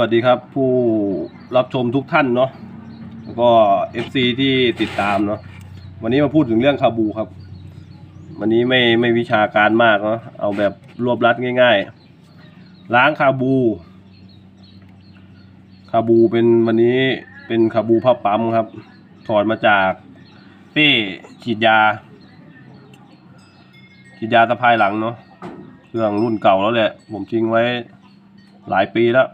วัสดีครับผู้รับชมทุกท่านเนาะแล้วก็ FC ที่ติดตามเนาะวันนี้มาพูดถึงเรื่องคาบูครับ วันนี้ไม่ไม่วิชาการมากเนาะเอาแบบรวบรัดง่าย ๆ ล้างคาบู คาบูเป็นวันนี้เป็นคาบูผ้าปั๊มครับ ถอดมาจากเป้ฉีดยาฉีดยาสะพายหลังเนาะเครื่องรุ่นเก่าแล้วแหละ ผมทิ้งไว้หลายปีแล้ว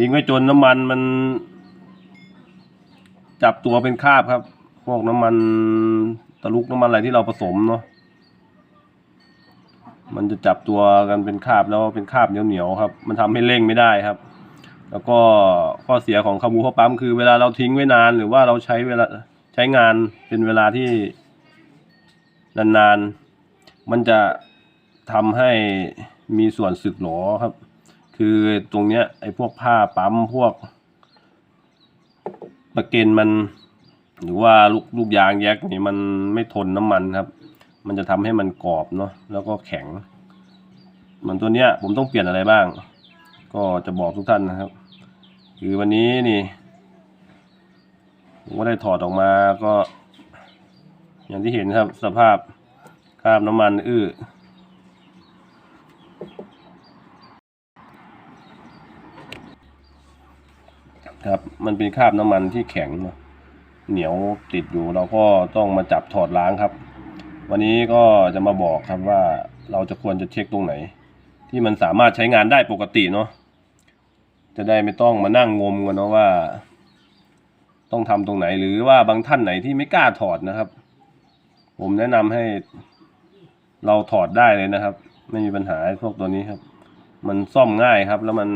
ทิ้งไว้จนน้ำมันมัน จับตัวเป็นคราบครับ พวกน้ำมันตะลุกน้ำมันอะไรที่เราผสมเนาะมันจะจับตัวกันเป็นคราบแล้วเป็นคราบเหนียวๆครับ มันทำให้เร่งไม่ได้ครับ แล้วก็ข้อเสียของคาบูข้าวปั๊มคือเวลาเราทิ้งไว้นาน หรือว่าเราใช้เวลาใช้งานเป็นเวลาที่นานๆ มันจะทำให้มีส่วนสึกหรอครับ คือตรงเนี้ยไอ้พวกผ้าปั๊มพวกประเกนมัน หรือว่าลูกลูกยางแยกนี่มันไม่ทนน้ำมันครับ มันจะทำให้มันกรอบเนาะแล้วก็แข็งเหมือนตัวเนี้ยผมต้องเปลี่ยนอะไรบ้าง ก็จะบอกทุกท่านนะครับ คือวันนี้นี่ผมก็ได้ถอดออกมาก็ อย่างที่เห็นครับสภาพคราบน้ำมันอื้อ ครับ มันเป็นคราบน้ำมันที่แข็งเนอะเหนียวติดอยู่เราก็ต้องมาจับถอดล้างครับ วันนี้ก็จะมาบอกครับว่าเราจะควรจะเช็คตรงไหน ที่มันสามารถใช้งานได้ปกติเนาะจะได้ไม่ต้องมานั่งงมกันเนาะว่า ต้องทำตรงไหนหรือว่าบางท่านไหนที่ไม่กล้าถอดนะครับ ผมแนะนำให้ เราถอดได้เลยนะครับ ไม่มีปัญหาพวกตัวนี้ครับ มันซ่อมง่ายครับ แล้วมัน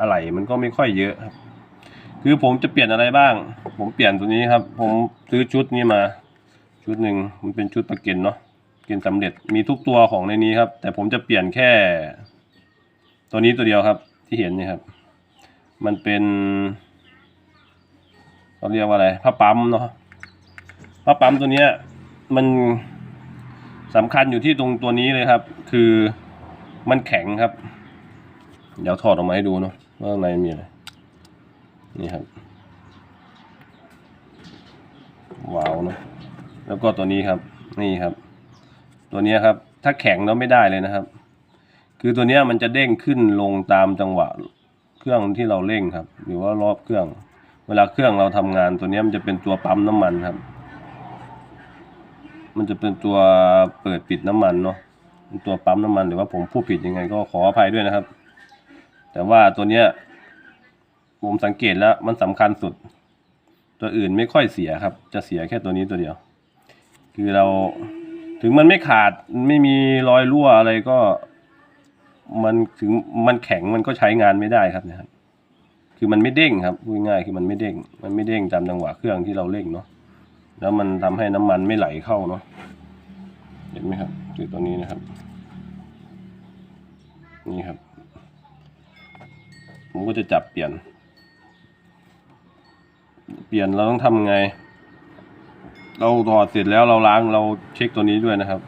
อะไรมันก็ไม่ค่อยเยอะครับ คือผมจะเปลี่ยนอะไรบ้าง ผมเปลี่ยนตัวนี้ครับ ผมซื้อชุดนี้มา ชุดหนึ่งมันเป็นชุดประเกันเนาะเกินสำเร็จมีทุกตัวของในนี้ครับ แต่ผมจะเปลี่ยนแค่ ตัวนี้ตัวเดียวครับ ที่เห็นนี่ครับ มันเป็นเขาเรียกว่าอะไรผ้าปั๊มเนาะผ้าปั๊มตัวเนี้ย มันสำคัญอยู่ที่ตรงตัวนี้เลยครับ คือมันแข็งครับ เดี๋ยวถอดออกมาให้ดูเนาะว่าข้างในมีอะไร นี่ครับว้าวเนอะแล้วก็ตัวนี้ครับ นี่ครับ ตัวเนี้ยครับ ถ้าแข็งแล้วไม่ได้เลยนะครับ คือตัวเนี้ยมันจะเด้งขึ้นลงตามจังหวะเครื่องที่เราเร่งครับ หรือว่ารอบเครื่อง เวลาเครื่องเราทำงานตัวเนี้ยมันจะเป็นตัวปั๊มน้ำมันครับ มันจะเป็นตัวเปิดปิดน้ำมันเนาะตัวปั๊มน้ำมันหรือว่าผมพูดผิดยังไงก็ขออภัยด้วยนะครับ แต่ว่าตัวเนี้ย ผมสังเกตแล้วมันสำคัญสุด ตัวอื่นไม่ค่อยเสียครับ จะเสียแค่ตัวนี้ตัวเดียว คือเราถึงมันไม่ขาดไม่มีรอยรั่วอะไรก็ มันถึงมันแข็งมันก็ใช้งานไม่ได้ครับเนะครับ คือมันไม่เด้งครับพูดง่ายคือมันไม่เด้ง มันไม่เด้งตามจังหวะเครื่องที่เราเร่งเนาะแล้วมันทำให้น้ำมันไม่ไหลเข้าเนาะเห็นไหมครับคือตัวนี้นะครับ นี่ครับผมก็จะจับเปลี่ยน เปลี่ยนเราต้องทำไง เราถอดเสร็จแล้วเราล้างเราเช็คตัวนี้ด้วยนะครับ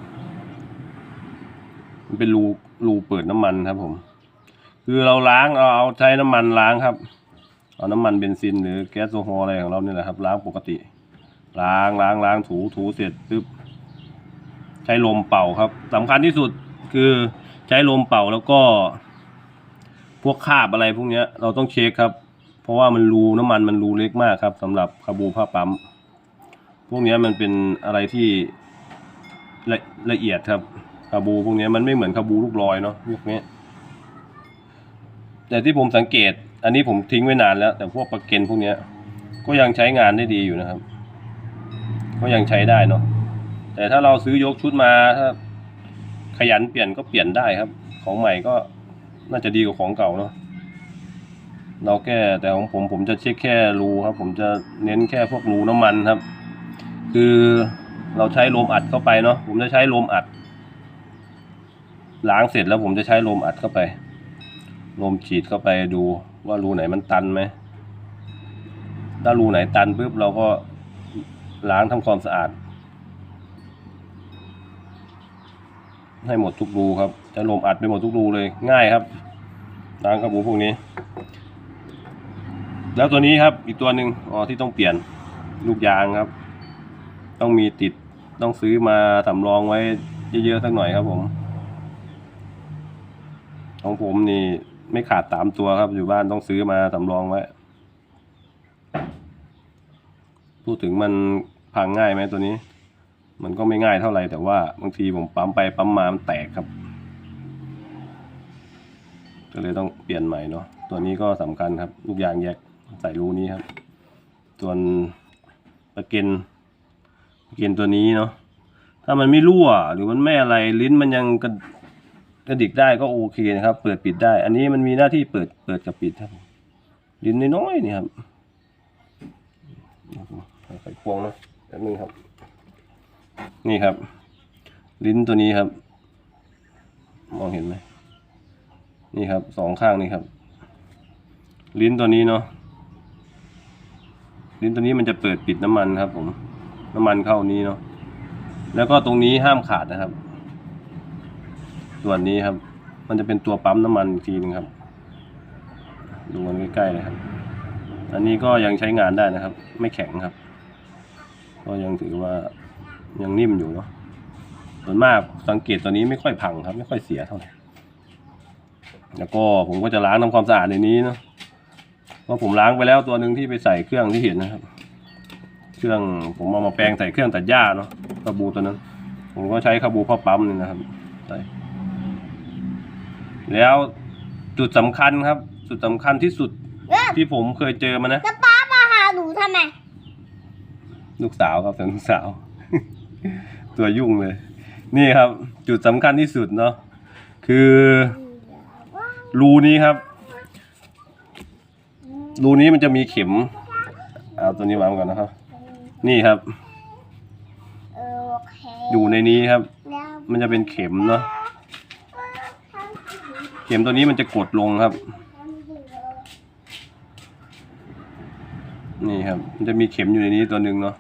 มันเป็นรูรูเปิดน้ำมันครับผม คือเราล้างเราเอาใช้น้ำมันล้างครับ เอาน้ำมันเบนซินหรือแก๊สโซฮอลอะไรของเราเนี่ยแหละครับล้างปกติ ล้างล้างล้างถูถูเสร็จปึ๊บใช้ลมเป่าครับสำคัญที่สุดคือใช้ลมเป่าแล้วก็ พวกคาบอะไรพวกเนี้ยเราต้องเช็คครับ เพราะว่ามันรูน้ำมันมันรูเล็กมากครับสำหรับคาบูผ้าปั๊ม พวกนี้มันเป็นอะไรที่ละละเอียดครับคาบูพวกนี้มันไม่เหมือนคาบูลูกลอยเนาะพวกนี้แต่ที่ผมสังเกต อันนี้ผมทิ้งไว้นานแล้ว แต่พวกประเก็นพวกนี้ก็ยังใช้งานได้ดีอยู่นะครับ ก็ยังใช้ได้เนาะแต่ถ้าเราซื้อยกชุดมาถ้าขยันเปลี่ยนก็เปลี่ยนได้ครับ ของใหม่ก็น่าจะดีกว่าของเก่าเนาะ เราแค่แต่ของผมผมจะเช็คแค่รูครับ ผมจะเน้นแค่พวกรูน้ำมันครับ คือเราใช้ลมอัดเข้าไปเนาะผมจะใช้ลมอัดล้างเสร็จแล้วผมจะใช้ลมอัดเข้าไป ลมฉีดเข้าไปดูว่ารูไหนมันตันไหมถ้ารูไหนตันปุ๊บเราก็ล้างทำความสะอาด ให้หมดทุกรูครับใช้ลมอัดไปหมดทุกรูเลยง่ายครับล้างกระบูพวกนี้ แล้วตัวนี้ครับ อีกตัวหนึ่งอ๋อที่ต้องเปลี่ยนลูกยางครับ ต้องมีติดต้องซื้อมาสำรองไว้เยอะๆสักหน่อยครับผม ของผมนี่ไม่ขาดสามตัวครับ อยู่บ้านต้องซื้อมาสำรองไว้ พูดถึงมันพังง่ายไหมตัวนี้ มันก็ไม่ง่ายเท่าไหร่แต่ว่าบางทีผมปั๊มไปปั๊มมามันแตกครับ ก็เลยต้องเปลี่ยนใหม่เนาะตัวนี้ก็สำคัญครับ ลูกยางแยก ใส่รูนี้ครับ ส่วนปะเก็นปะเก็นตัวนี้เนาะถ้ามันไม่รั่วหรือมันไม่อะไรลิ้นมันยังกระกระดิกได้ก็โอเคนะครับ เปิดปิดได้ อันนี้มันมีหน้าที่เปิดเปิดกับปิดครับลิ้นน้อยๆนี่ครับใส่ควงนะแป๊บนึงครับ นี่ครับ ลิ้นตัวนี้ครับ มองเห็นไหมนี่ครับสองข้างนี่ครับ ลิ้นตัวนี้เนาะ ลิ้นตัวนี้มันจะเปิดปิดน้ำมันครับ ผม น้ำมันเข้านี้เนาะแล้วก็ตรงนี้ห้ามขาดนะครับ ส่วนนี้ครับ มันจะเป็นตัวปั๊มน้ำมันอีกทีนึงครับ ดูมันใกล้ๆเลยครับ อันนี้ก็ยังใช้งานได้นะครับ ไม่แข็งครับ ก็ยังถือว่ายังนิ่มอยู่เนาะส่วนมากสังเกตตัวนี้ไม่ค่อยพังครับ ไม่ค่อยเสียเท่าไหร่แล้วก็ผมก็จะล้างทำความสะอาดในนี้เนาะ เพราะผมล้างไปแล้วตัวหนึ่งที่ไปใส่เครื่องที่เห็นนะครับ เครื่องผมเอามาแปลงใส่เครื่องตัดหญ้าเนาะคาบูตัวนั้นผมก็ใช้คาบูพ่อปั๊มนี่นะครับใส่แล้วจุดสำคัญครับ จุดสำคัญที่สุดเอ้ยที่ผมเคยเจอมานะแล้วป้ามาหาหนูทำไมลูกสาวครับแต่ลูกสาว ตัวยุ่งเลย นี่ครับ จุดสำคัญที่สุดเนาะคือรูนี้ครับ รูนี้มันจะมีเข็มเอาตัวนี้วางก่อนนะครับ นี่ครับ เออโอเคอยู่ในนี้ครับ แล้วมันจะเป็นเข็มเนาะเข็มตัวนี้มันจะกดลงครับ นี่ครับ มันจะมีเข็มอยู่ในนี้ตัวหนึ่งเนาะ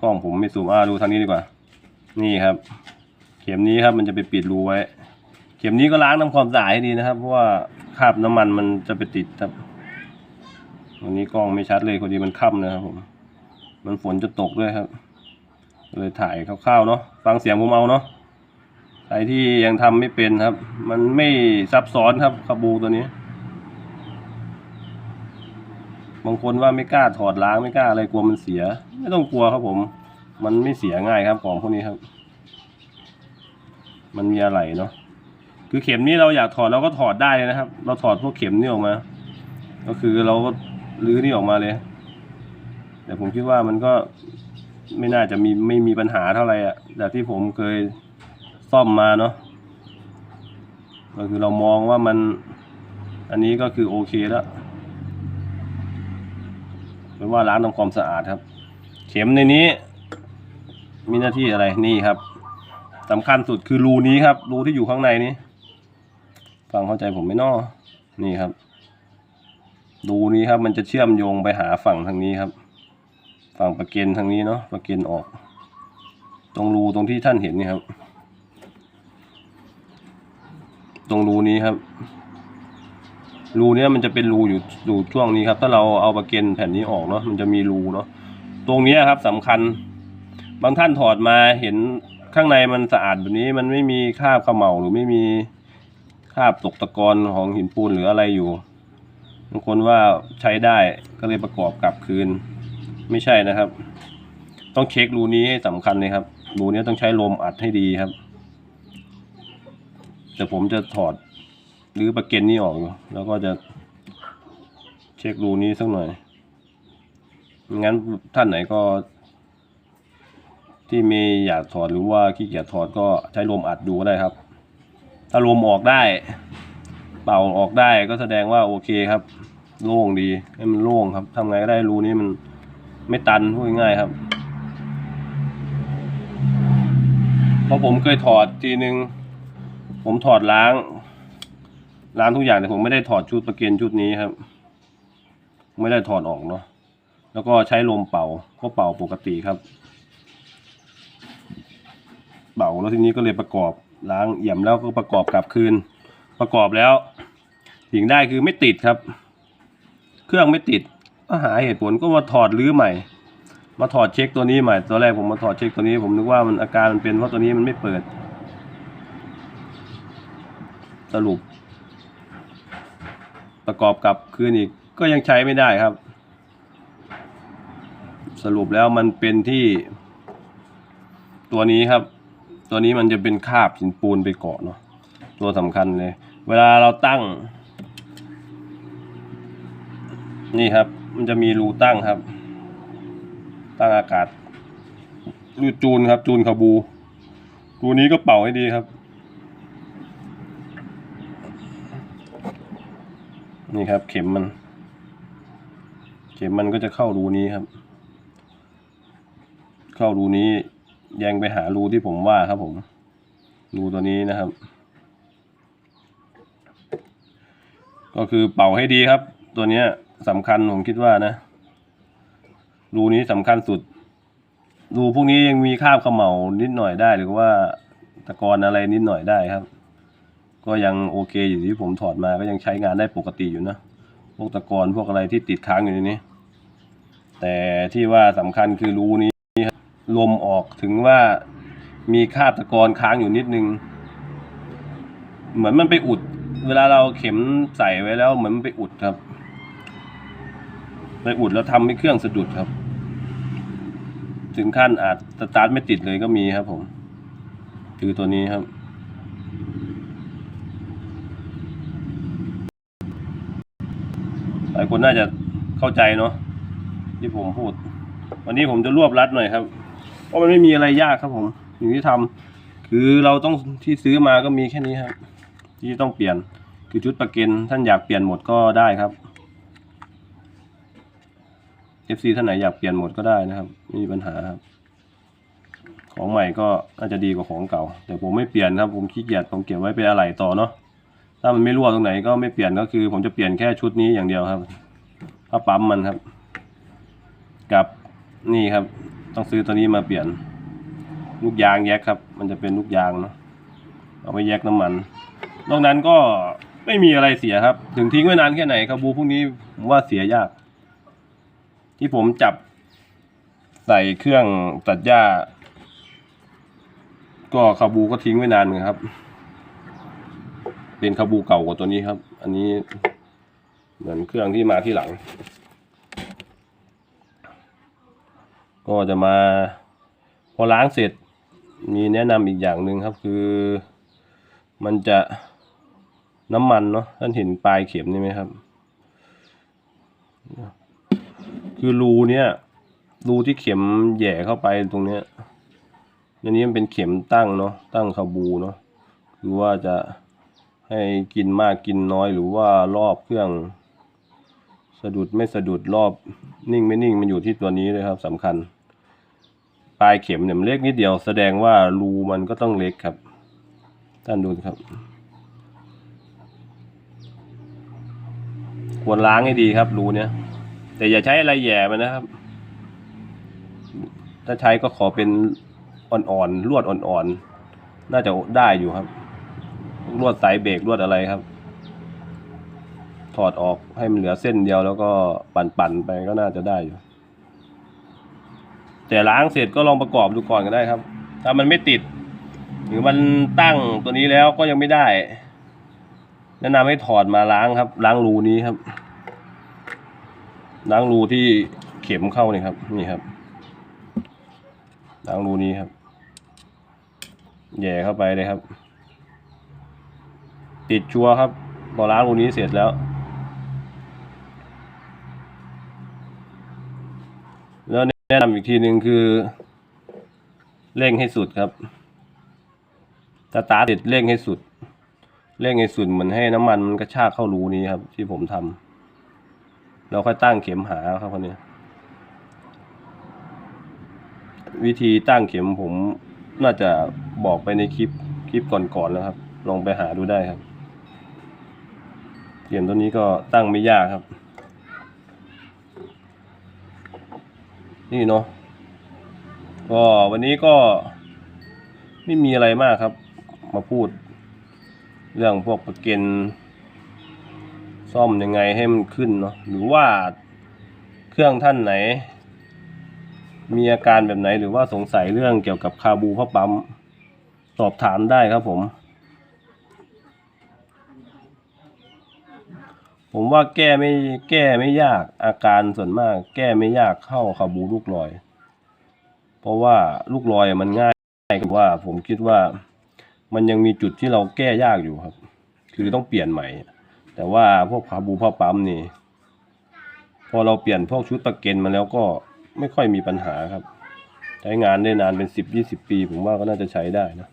กล้องผมไม่ซูมอ่าดูทางนี้ดีกว่า นี่ครับ เข็มนี้ครับมันจะไปปิดรูไว้ เข็มนี้ก็ล้างทำความสะอาดให้ดีนะครับ เพราะว่าคราบน้ำมันมันจะไปติดครับ วันนี้กล้องไม่ชัดเลยพอดีมันค่ำนะครับผม มันฝนจะตกด้วยครับ เลยถ่ายคร่าวๆเนาะ ฟังเสียงผมเอาเนาะ ใครที่ยังทำไม่เป็นครับ มันไม่ซับซ้อนครับคาบูตัวนี้ บางคนว่าไม่กล้าถอดล้างไม่กล้าอะไรกลัวมันเสีย ไม่ต้องกลัวครับผม มันไม่เสียง่ายครับของพวกนี้ครับ มันมีอะไรเนาะ คือเข็มนี้เราอยากถอดเราก็ถอดได้เลยนะครับ เราถอดพวกเข็มนี่ออกมา ก็คือเราก็ รื้อนี่ออกมาเลย แต่ผมคิดว่ามันก็ไม่น่าจะมีไม่มีปัญหาเท่าไหร่อะจากที่ผมเคยซ่อมมาเนาะก็คือเรามองว่ามันอันนี้ก็คือโอเคแล้วเป็นว่าล้างทำความสะอาดครับ เข็มในนี้ มีหน้าที่อะไรนี่ครับสำคัญสุดคือรูนี้ครับ รูที่อยู่ข้างในนี้ ฟังเข้าใจผมไหมนอนี่ครับ รูนี้ครับ มันจะเชื่อมโยงไปหาฝั่งทางนี้ครับ ฝั่งประเกนทางนี้เนาะประเกนออก ตรงรูตรงที่ท่านเห็นนี่ครับ ตรงรูนี้ครับรูเนี้ยมันจะเป็นรูอยู่อยู่ช่วงนี้ครับ ถ้าเราเอาประเกนแผ่นนี้ออกเนาะมันจะมีรูเนาะตรงนี้ครับสำคัญ บางท่านถอดมาเห็นข้างในมันสะอาดแบบนี้มันไม่มีคราบเขม่าหรือไม่มีคราบตกตะกอนของหินปูนหรืออะไรอยู่ บางคนว่าใช้ได้ก็เลยประกอบกลับคืน ไม่ใช่นะครับ ต้องเช็ครูนี้ให้สำคัญเลยครับ รูนี้ต้องใช้ลมอัดให้ดีครับ แต่ผมจะถอดหรือประเก็นนี้ออกอยู่แล้วก็จะเช็ครูนี้สักหน่อย งั้นท่านไหนก็ ที่ไม่อยากถอดหรือว่าขี้เกียจถอดก็ใช้ลมอัดดูก็ได้ครับ ถ้าลมออกได้ เป่าออกได้ก็แสดงว่าโอเคครับ โล่งดีให้มันโล่งครับทำไงก็ได้รูนี้มันไม่ตันพูดง่ายครับเพราะผมเคยถอดทีนึง ผมถอดล้าง ล้างทุกอย่างแต่ผมไม่ได้ถอดชุดประเก็นชุดนี้ครับ ไม่ได้ถอดออกเนาะแล้วก็ใช้ลมเป่าก็เป่าปกติครับเป่าแล้วทีนี้ก็เลยประกอบล้างเอี่ยมแล้วก็ประกอบกลับคืน ประกอบแล้วสิ่งได้คือไม่ติดครับ เครื่องไม่ติดก็หาเหตุผลก็มาถอดรื้อใหม่ มาถอดเช็คตัวนี้ใหม่ตัวแรกผมมาถอดเช็คตัวนี้ผมนึกว่ามันอาการมันเป็นเพราะตัวนี้มันไม่เปิด สรุป ประกอบกับคืนอีกก็ยังใช้ไม่ได้ครับ สรุปแล้วมันเป็นที่ ตัวนี้ครับ ตัวนี้มันจะเป็นคาบหินปูนไปเกาะเนาะตัวสำคัญเลย เวลาเราตั้ง นี่ครับ มันจะมีรูตั้งครับ ตั้งอากาศรูจูนครับ จูนคาบู ตัวนี้ก็เป่าให้ดีครับ นี่ครับ เข็มมัน เข็มมันก็จะเข้ารูนี้ครับ เข้ารูนี้แยงไปหารูที่ผมว่าครับผม รูตัวนี้นะครับ ก็คือเป่าให้ดีครับ ตัวเนี้ยสำคัญผมคิดว่านะรูนี้สำคัญสุดรูพวกนี้ยังมีคราบเขม่านิดหน่อยได้หรือว่าตะกอนอะไรนิดหน่อยได้ครับ ก็ยังโอเคอยู่ที่ผมถอดมาก็ยังใช้งานได้ปกติอยู่นะพวกตะกอนพวกอะไรที่ติดค้างอยู่ในนี้ แต่ที่ว่าสำคัญคือรูนี้ลมออกถึงว่ามีคราบตะกอนค้างอยู่นิดนึง เหมือนมันไปอุด เวลาเราเข็มใส่ไว้แล้วเหมือนมันไปอุดครับ ไปอุดแล้วทำให้เครื่องสะดุดครับ ถึงขั้นอาจสตาร์ทไม่ติดเลยก็มีครับผมคือตัวนี้ครับหลายคนน่าจะเข้าใจเนาะที่ผมพูด วันนี้ผมจะรวบรัดหน่อยครับ เพราะมันไม่มีอะไรยากครับผมสิ่างที่ทำคือเราต้องที่ซื้อมาก็มีแค่นี้ครับ ที่ต้องเปลี่ยนคือชุดประกันท่านอยากเปลี่ยนหมดก็ได้ครับ FC ท่านไหนอยากเปลี่ยนหมดก็ได้นะครับไม่มีปัญหาครับ ของใหม่ก็น่าจะดีกว่าของเก่า แต่ผมไม่เปลี่ยนครับผมขี้เกียจผมเก็บไว้เป็นอะไหล่ต่อเนาะถ้ามันไม่รั่วตรงไหนก็ไม่เปลี่ยนก็คือ ผมจะเปลี่ยนแค่ชุดนี้อย่างเดียวครับผ้าปั๊มมันครับ กับนี่ครับ ต้องซื้อตัวนี้มาเปลี่ยน ลูกยางแยกครับ มันจะเป็นลูกยางเนาะเอาไปแยกน้ำมัน นอกนั้นก็ไม่มีอะไรเสียครับ ถึงทิ้งไว้นานแค่ไหนคาบูพวกนี้ผมว่าเสียยาก ที่ผมจับใส่เครื่องตัดหญ้า ก็คาบูก็ทิ้งไว้นานเหมือนกันครับ เป็นคาบูเก่ากว่าตัวนี้ครับ อันนี้เหมือนเครื่องที่มาที่หลัง ก็จะมาพอล้างเสร็จมีแนะนำอีกอย่างหนึ่งครับคือ มันจะ น้ำมันเนาะท่านเห็นปลายเข็มนี่ไหมครับ คือรูเนี้ยรูที่เข็มแย่เข้าไปตรงเนี้ยอันนี้มันเป็นเข็มตั้งเนาะตั้งคาบูเนาะคือว่าจะให้กินมากกินน้อยหรือว่ารอบเครื่อง สะดุดไม่สะดุดรอบนิ่งไม่นิ่งมันอยู่ที่ตัวนี้เลยครับสำคัญ ปลายเข็มเนี่ยมันเล็กนิดเดียวแสดงว่ารูมันก็ต้องเล็กครับ ท่านดูครับ ควรล้างให้ดีครับรูเนี้ยแต่อย่าใช้อะไรแย่มันนะครับ ถ้าใช้ก็ขอเป็นอ่อนๆลวดอ่อนๆน่าจะได้อยู่ครับลวดสายเบรกลวดอะไรครับ ถอดออกให้มันเหลือเส้นเดียวแล้วก็ปั่นๆไปก็น่าจะได้อยู่ แต่ล้างเสร็จก็ลองประกอบดูก่อนก็ได้ครับ ถ้ามันไม่ติด หรือมันตั้งตัวนี้แล้วก็ยังไม่ได้ แนะนำให้ถอดมาล้างครับ ล้างรูนี้ครับ ล้างรูที่เข็มเข้านี่ครับ นี่ครับ ล้างรูนี้ครับแย่เข้าไปเลยครับ ติดชัวครับพอล้างรูนี้เสร็จแล้วแล้วแนะนำอีกทีหนึ่งคือ เร่งให้สุดครับสตาร์ทติดเร่งให้สุด เร่งให้สุดเหมือนให้น้ำมันมันกระชากเข้ารูนี้ครับ ที่ผมทำเราค่อยตั้งเข็มหาครับคนนี้วิธีตั้งเข็มผมน่าจะบอกไปในคลิปคลิปก่อนๆแล้วครับ ลองไปหาดูได้ครับเข็มตัวนี้ก็ตั้งไม่ยากครับ นี่เนาะก็วันนี้ก็ไม่มีอะไรมากครับ มาพูด เรื่องพวกประเกันซ่อมยังไงให้มันขึ้นเนาะหรือว่าเครื่องท่านไหน มีอาการแบบไหนหรือว่าสงสัยเรื่องเกี่ยวกับคาบูพ่อปั๊มสอบถามได้ครับผม ผมว่าแก้ไม่แก้ไม่ยากอาการส่วนมาก แก้ไม่ยากเข้าคาบูลูกลอย เพราะว่าลูกลอยมันง่ายกว่าผมคิดว่า มันยังมีจุดที่เราแก้ยากอยู่ครับ คือต้องเปลี่ยนใหม่ แต่ว่าพวกคาบูพ่อปั๊มนี่ พอเราเปลี่ยนพวกชุดประเกนมาแล้วก็ไม่ค่อยมีปัญหาครับ ใช้งานได้นานเป็นสิบยี่สิบปี ผมว่าก็น่าจะใช้ได้นะ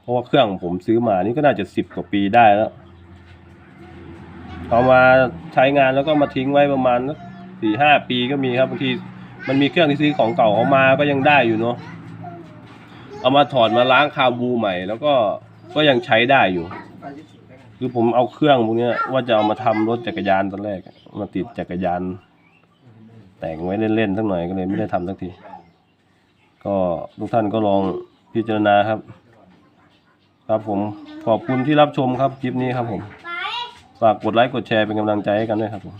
เพราะว่าเครื่องผมซื้อมานี่ก็น่าจะสิบกว่าปีได้แล้วเอามาใช้งานแล้วก็มาทิ้งไว้ประมาณสี่ห้าปีก็มีครับบางทีมันมีเครื่องที่ซื้อของเก่าเขามาก็ยังได้อยู่เนาะ เอามาถอดมาล้างคาบูใหม่ แล้วก็ก็ยังใช้ได้อยู่ คือผมเอาเครื่องพวกเนี้ยว่าจะเอามาทำรถจักรยานตอนแรกอะมาติดจักรยาน แต่งไว้เล่นๆสักหน่อยก็เลยไม่ได้ทำสักที ก็ทุกท่านก็ลองพิจารณาครับ ครับผมขอบคุณที่รับชมครับคลิปนี้ครับผม ฝากกดไลค์กดแชร์เป็นกำลังใจให้กันด้วยครับผม